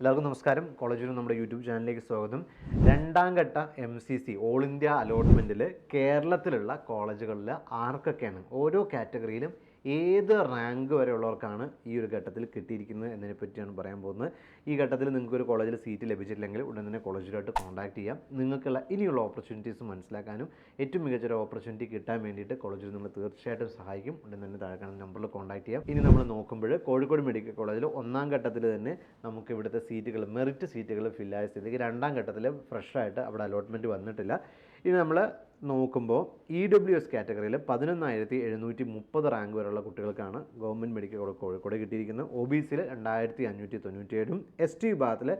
എല്ലാവർക്കും നമസ്കാരം. കോളേജിലും നമ്മുടെ യൂട്യൂബ് ചാനലിലേക്ക് സ്വാഗതം. രണ്ടാം ഘട്ട M C C all India അലോട്ട്മെന്റിൽ കേരളത്തിലുള്ള കോളേജുകളിൽ ആർക്കൊക്കെയാണ്? ഓരോ കാറ്റഗറിയിലും ഏത് റാങ്ക് വരെയുള്ളവർക്കാണ് ഈ ഒരു ഘട്ടത്തിൽ കിട്ടിയിരിക്കുന്നത് എന്നതിനെ പറ്റിയാണ് പറയാൻ പോകുന്നത്. ഈ ഘട്ടത്തിൽ നിങ്ങൾക്ക് ഒരു കോളേജിൽ സീറ്റ് ലഭിച്ചിട്ടില്ലെങ്കിൽ ഉടൻ തന്നെ കോളേജിലായിട്ട് കോൺടാക്ട് ചെയ്യാം. നിങ്ങൾക്കുള്ള ഇനിയുള്ള ഓപ്പർച്യൂണിറ്റീസ് മനസ്സിലാക്കാനും ഏറ്റവും മികച്ചൊരു ഓപ്പർച്യൂണിറ്റി കിട്ടാൻ വേണ്ടിയിട്ട് കോളേജിൽ നിങ്ങൾ തീർച്ചയായിട്ടും സഹായിക്കും. ഉടൻ തന്നെ താഴെ കാണുന്ന നമ്പറിൽ കോൺടാക്ട് ചെയ്യാം. ഇനി നമ്മൾ നോക്കുമ്പോൾ കോഴിക്കോട് മെഡിക്കൽ കോളേജിൽ ഒന്നാം ഘട്ടത്തിൽ തന്നെ നമുക്ക് ഇവിടുത്തെ സീറ്റുകൾ മെറിറ്റ് സീറ്റുകൾ ഫില്ലായ സ്ഥിതിക്ക് രണ്ടാം ഘട്ടത്തിൽ ഫ്രഷായിട്ട് അവിടെ അലോട്ട്മെന്റ് വന്നിട്ടില്ല. ഇനി നമ്മൾ നോക്കുമ്പോൾ ഇ ഡബ്ല്യു എസ് കാറ്റഗറിയിൽ പതിനൊന്നായിരത്തി എഴുന്നൂറ്റി മുപ്പത് റാങ്ക് വരെയുള്ള കുട്ടികൾക്കാണ് ഗവൺമെന്റ് മെഡിക്കൽ കോഴിക്കോട് കിട്ടിയിരിക്കുന്നത്. ഒ ബി സിയിൽ രണ്ടായിരത്തി അഞ്ഞൂറ്റി തൊണ്ണൂറ്റിയേഴും എസ് ടി വിഭാഗത്തിൽ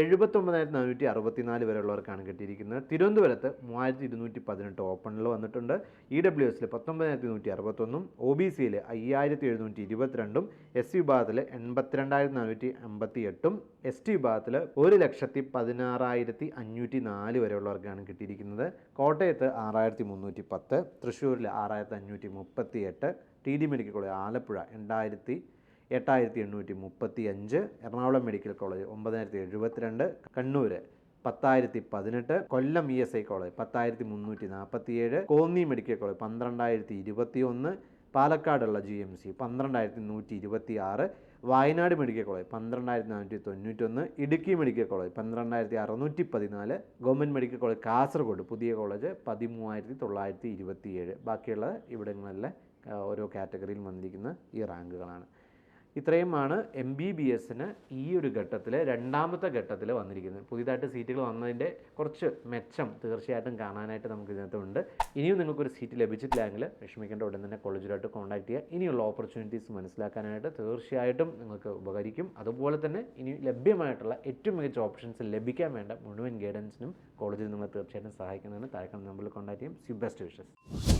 എഴുപത്തൊമ്പതിനായിരത്തി നാനൂറ്റി അറുപത്തിനാല് വരെയുള്ളവർക്കാണ് കിട്ടിയിരിക്കുന്നത്. തിരുവനന്തപുരത്ത് മൂവായിരത്തി ഇരുന്നൂറ്റി പതിനെട്ട് ഓപ്പണിൽ വന്നിട്ടുണ്ട്. ഇ ഡബ്ല്യു എസിൽ പത്തൊമ്പതിനായിരത്തി നൂറ്റി അറുപത്തൊന്നും ഒ ബി സിയിൽ അയ്യായിരത്തി എഴുന്നൂറ്റി ഇരുപത്തിരണ്ടും എസ് സി വിഭാഗത്തിൽ എൺപത്തിരണ്ടായിരത്തി നാനൂറ്റി അമ്പത്തി എട്ടും എസ് ടി വിഭാഗത്തിൽ ഒരു ലക്ഷത്തി പതിനാറായിരത്തി അഞ്ഞൂറ്റി നാല് വരെയുള്ളവർക്കാണ് കിട്ടിയിരിക്കുന്നത്. കോട്ടയത്ത് ആറായിരത്തി മുന്നൂറ്റി പത്ത് തൃശ്ശൂരിൽ ആറായിരത്തി അഞ്ഞൂറ്റി മുപ്പത്തി എട്ട് T D medical college Alappuzha രണ്ടായിരത്തി എട്ടായിരത്തി എണ്ണൂറ്റി മുപ്പത്തി അഞ്ച് എറണാകുളം മെഡിക്കൽ കോളേജ് ഒമ്പതിനായിരത്തി എഴുപത്തിരണ്ട് കണ്ണൂർ പത്തായിരത്തി പതിനെട്ട് Kollam E S I college പത്തായിരത്തി മുന്നൂറ്റി നാൽപ്പത്തിയേഴ് കോന്നി മെഡിക്കൽ കോളേജ് പന്ത്രണ്ടായിരത്തി ഇരുപത്തി ഒന്ന് പാലക്കാടുള്ള ജി എം സി പന്ത്രണ്ടായിരത്തി നൂറ്റി ഇരുപത്തി ആറ് വയനാട് മെഡിക്കൽ കോളേജ് പന്ത്രണ്ടായിരത്തി നാനൂറ്റി തൊണ്ണൂറ്റൊന്ന് ഇടുക്കി മെഡിക്കൽ കോളേജ് പന്ത്രണ്ടായിരത്തി അറുന്നൂറ്റി പതിനാല് ഗവൺമെന്റ് മെഡിക്കൽ കോളേജ് കാസർഗോഡ് പുതിയ കോളേജ് പതിമൂവായിരത്തി തൊള്ളായിരത്തി ഇരുപത്തിയേഴ് ബാക്കിയുള്ള ഇവിടങ്ങളിലെ ഓരോ കാറ്റഗറിയിൽ വന്നിരിക്കുന്ന ഈ റാങ്കുകളാണ്. ഇത്രയുമാണ് എം ബി ബി എസിന് ഈ ഒരു ഘട്ടത്തിൽ രണ്ടാമത്തെ ഘട്ടത്തിൽ വന്നിരിക്കുന്നത്. പുതിയതായിട്ട് സീറ്റുകൾ വന്നതിന്റെ കുറച്ച് മെച്ചം തീർച്ചയായിട്ടും കാണാനായിട്ട് നമുക്ക് ഇതിനകത്തുണ്ട് ഇനിയും നിങ്ങൾക്കൊരു സീറ്റ് ലഭിച്ചിട്ടില്ലെങ്കിൽ വിഷമിക്കേണ്ട ഉടൻ തന്നെ കോളേജിലായിട്ട് കോൺടാക്ട് ചെയ്യുക ഇനിയുള്ള ഓപ്പർച്യൂണിറ്റീസ് മനസ്സിലാക്കാനായിട്ട് തീർച്ചയായിട്ടും നിങ്ങൾക്ക് ഉപകരിക്കും. അതുപോലെ തന്നെ ഇനി ലഭ്യമായിട്ടുള്ള ഏറ്റവും മികച്ച ഓപ്ഷൻസ് ലഭിക്കാൻ വേണ്ട മുഴുവൻ ഗൈഡൻസിനും കോളേജിൽ നിങ്ങൾ തീർച്ചയായിട്ടും സഹായിക്കുന്നതിന് താഴെ നമ്പറിൽ കോൺടാക്ട് ചെയ്യും. C best wishes